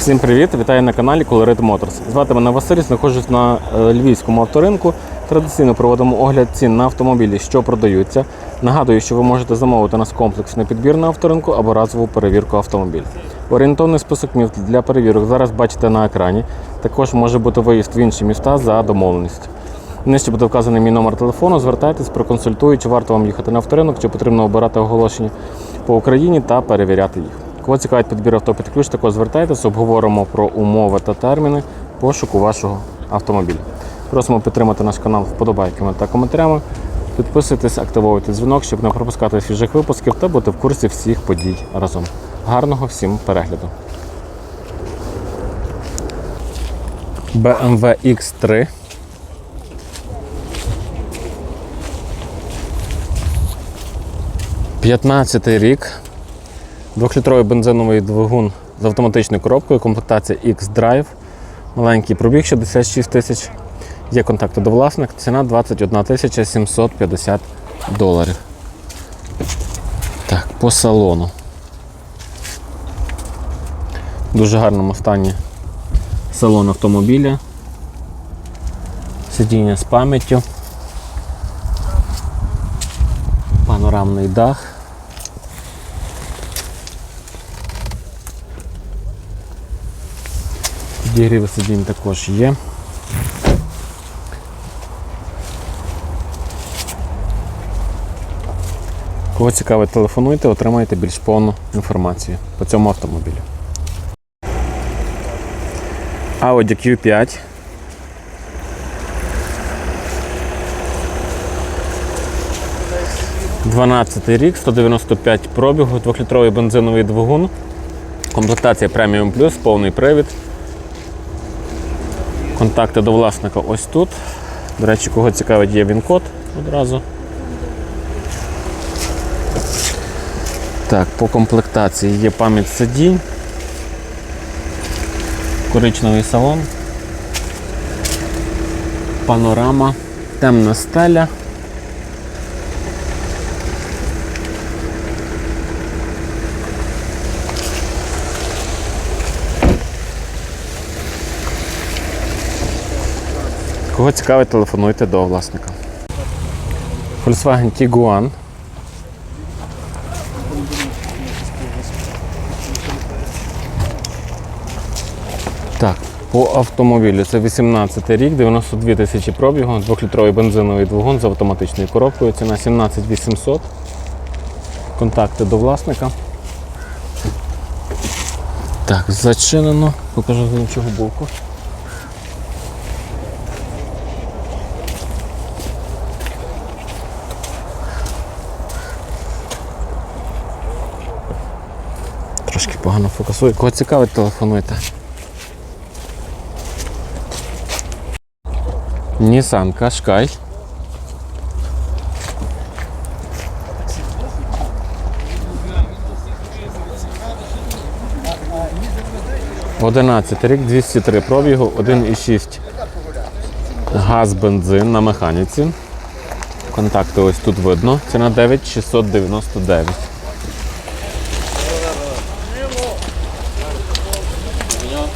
Всім привіт! Вітаю на каналі Colorit Motors. Звати мене Василь, знаходжусь на е, львівському авторинку. Традиційно проводимо огляд цін на автомобілі, що продаються. Нагадую, що ви можете замовити нас комплексний підбір на авторинку або разову перевірку автомобіля. Орієнтовний список міст для перевірок зараз бачите на екрані. Також може бути виїзд в інші міста за домовленістю. Нижче буде вказаний мій номер телефону. Звертайтесь, проконсультую, чи варто вам їхати на авторинок, чи потрібно обирати оголошення по Україні та перевіряти їх. Кого цікавить підбір авто під ключ, також звертайтесь, обговоримо про умови та терміни пошуку вашого автомобіля. Просимо підтримати наш канал вподобайками та коментарями. Підписуйтесь, активуйте дзвінок, щоб не пропускати свіжих випусків та бути в курсі всіх подій разом. Гарного всім перегляду! BMW X3 15 рік. Двохлітровий бензиновий двигун з автоматичною коробкою, комплектація X-Drive. Маленький пробіг 66 тисяч. Є контакти до власника, ціна 21 тисяча 750 доларів. Так, по салону. В дуже гарному стані салон автомобіля. Сидіння з пам'яттю. Панорамний дах. Підігріви сидінь також є. Кого цікавить, телефонуйте, отримаєте більш повну інформацію по цьому автомобілю. Audi Q5. Дванадцятий рік, 195 пробігу, 2-літровий бензиновий двигун. Комплектація Premium Plus, повний привід. Контакти до власника ось тут. До речі, кого цікавить, є він-код одразу. Так, по комплектації є пам'ять сидінь, коричневий салон, панорама, темна стеля. Кого цікавить, телефонуйте до власника. Volkswagen Tiguan. Так, по автомобілю це 18 рік, 92 тисячі пробігу, 2-літровий бензиновий двигун з автоматичною коробкою. Ціна 17 800. Контакти до власника. Так, зачинено. Покажу з іншого боку. Погано фокусує. Кого цікавить, телефонуйте. Nissan Qashqai. Одинадцятий рік, 203 пробігу, 1,6 газ, бензин на механіці. Контакти ось тут видно. Ціна 9699.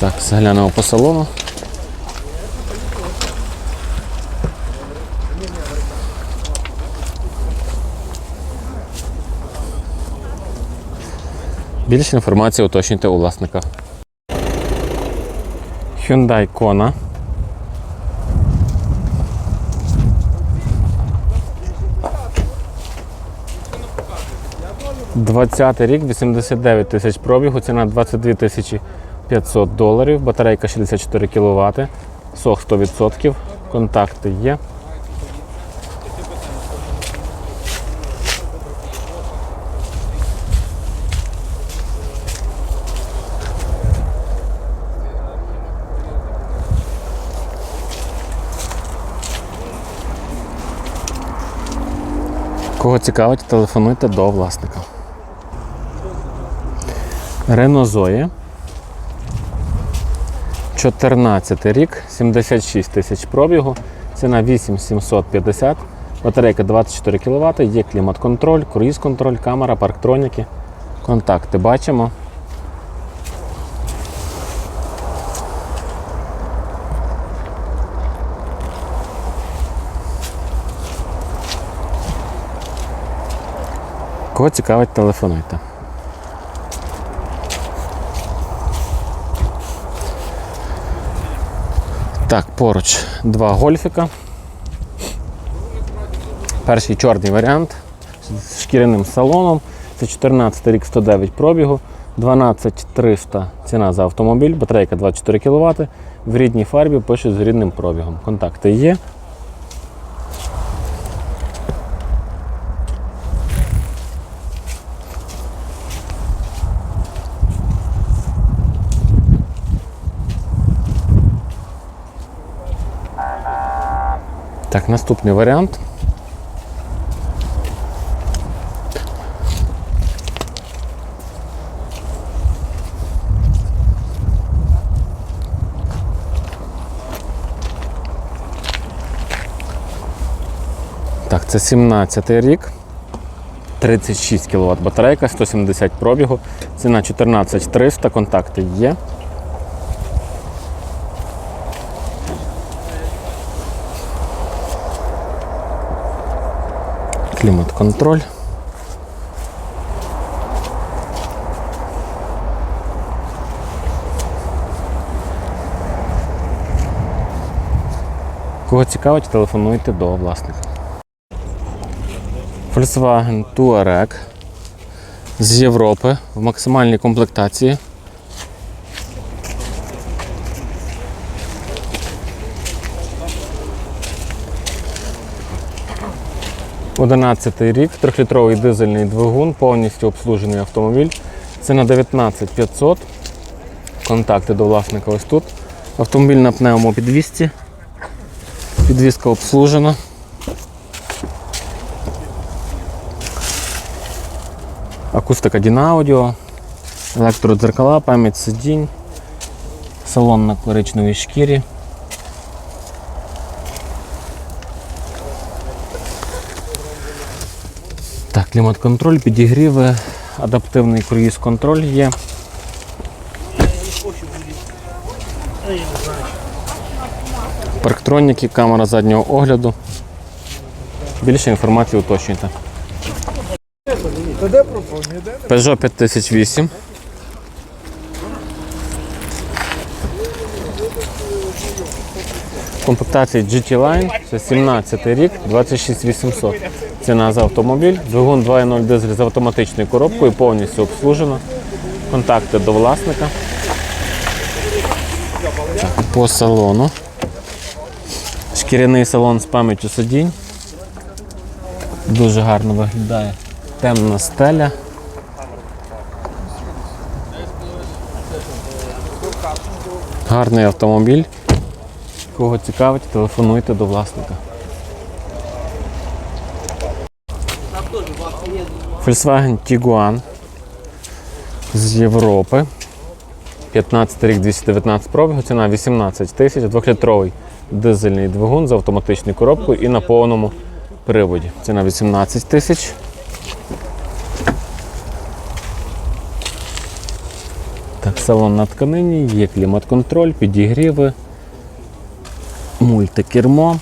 Так, заглянемо по салону. Більше інформації уточнюйте у власника. Hyundai Kona. Двадцятий рік, 89 тисяч пробігу, ціна 22 тисячі 500 доларів, батарейка 64 кВт, сох 100%, контакти є. Кого цікавить, телефонуйте до власника. Renault Zoe. 14 рік, 76 тисяч пробігу, ціна 8750, батарейка 24 кВт, є клімат-контроль, круїз-контроль, камера, парктроніки. Контакти бачимо. Кого цікавить телефонуйте. Так, поруч два гольфіка. Перший чорний варіант з шкіряним салоном. Це 14 рік 109 пробігу, 12300 ціна за автомобіль, батарейка 24 кВт. В рідній фарбі пише з рідним пробігом. Контакти є. Наступний варіант. Так, це 17 рік. 36 кВт батарейка, 170 пробігу. Ціна 14300, контакти є. Клімат-контроль. Кого цікавить, телефонуйте до власника. Volkswagen Touareg з Європи в максимальній комплектації. Одинадцятий рік, трьохлітровий дизельний двигун, повністю обслужений автомобіль. Це на 19500. Контакти до власника ось тут. Автомобіль на пневмопідвісці. Підвізка обслужена. Акустика Дінаудіо, електродзеркала, пам'ять сидінь, салон на коричневій шкірі. Клімат-контроль, підігріви, адаптивний круїз-контроль є. Парктроніки, камера заднього огляду. Більше інформації уточнюйте. Peugeot 5008. Комплектація GT Line, це 17 рік, 26800. Ціна за автомобіль. Двигун 2.0 дизель з автоматичною коробкою, повністю обслужено. Контакти до власника. Так, по салону. Шкіряний салон з пам'яттю сидінь. Дуже гарно виглядає. Темна стеля. Гарний автомобіль. Кого цікавить, телефонуйте до власника. Volkswagen Tiguan з Європи. 15 рік 219 пробігу, ціна 18 тисяч, 2-літровий дизельний двигун з автоматичною коробкою і на повному приводі. Ціна 18 тисяч. Так, салон на тканині, є клімат-контроль, підігріви, мультикермо.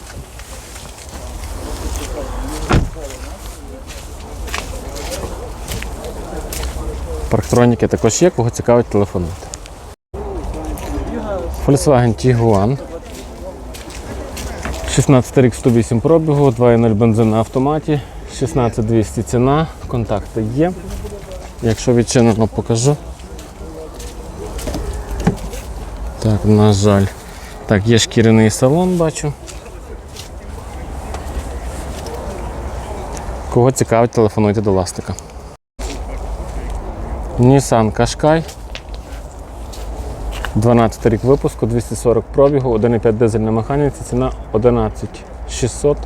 Парктроніки також є, кого цікавить телефонуйте. Volkswagen Tiguan. 16 рік 108 пробігу, 2.0 бензин на автоматі, 16200 ціна, контакти є. Якщо відчинено, покажу. Так, на жаль. Так, є шкіряний салон, бачу. Кого цікавить, телефонуйте до власника. Nissan Qashqai. 12 рік випуску, 240 пробігу, 1,5 дизель на механіці, ціна 11600.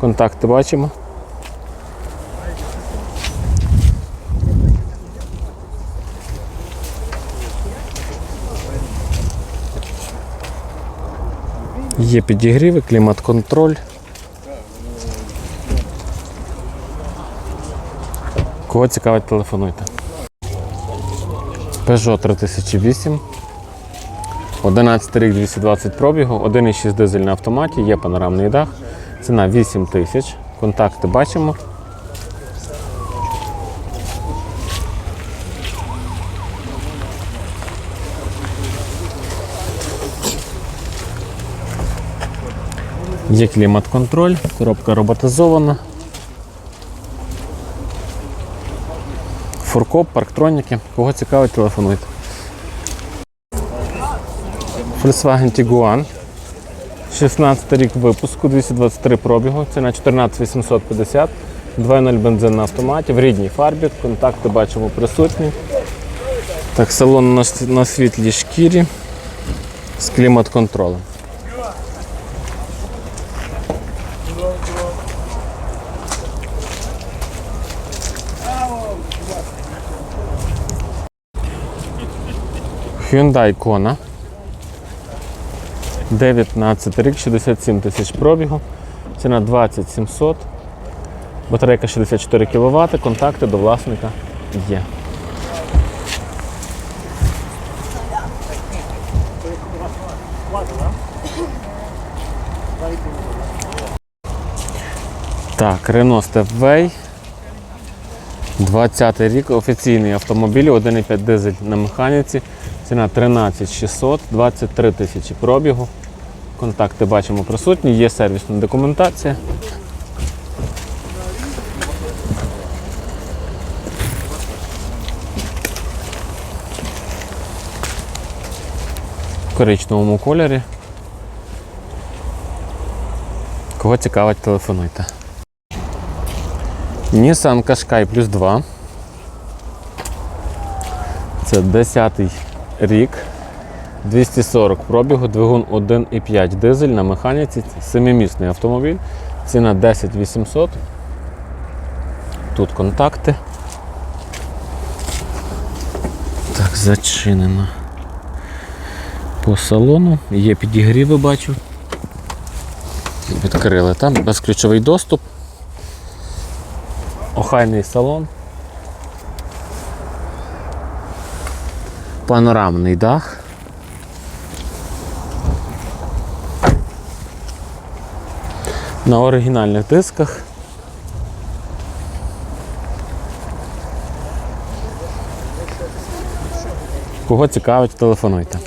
Контакти бачимо. Є підігріви, клімат-контроль. Кого цікавить, телефонуйте. Peugeot 3008. 11 рік 220 пробігу, 1,6 дизель на автоматі, є панорамний дах. Ціна 8 тисяч. Контакти бачимо. Є клімат-контроль, коробка роботизована. Фуркоп, парктроніки. Кого цікавить, телефонуйте. Volkswagen Tiguan. 16 рік випуску, 223 пробігу, ціна 14 850, 2.0 бензин на автоматі, в рідній фарбі, контакти бачимо присутні. Так, салон на світлій шкірі з клімат-контролем. Hyundai Kona. 19 рік, 67 тисяч пробігу. Ціна 20 700. Батарейка 64 кВт, контакти до власника є. Так, Renault Stepway. 20 рік, офіційний автомобіль, 1,5 дизель на механіці. Ціна 13 600, 23 тисячі пробігу. Контакти бачимо присутні, є сервісна документація. В коричневому кольорі. Кого цікавить, телефонуйте. Nissan Qashqai плюс 2. Це 10 рік. 240 пробігу, двигун 1,5 дизель на механіці, семимісний автомобіль. Ціна 10 800. Тут контакти. Так, зачинено. По салону. Є підігріви, бачу. Відкрили там, безключовий доступ. Охайний салон. Панорамний дах. На оригінальних дисках. Кого цікавить, телефонуйте.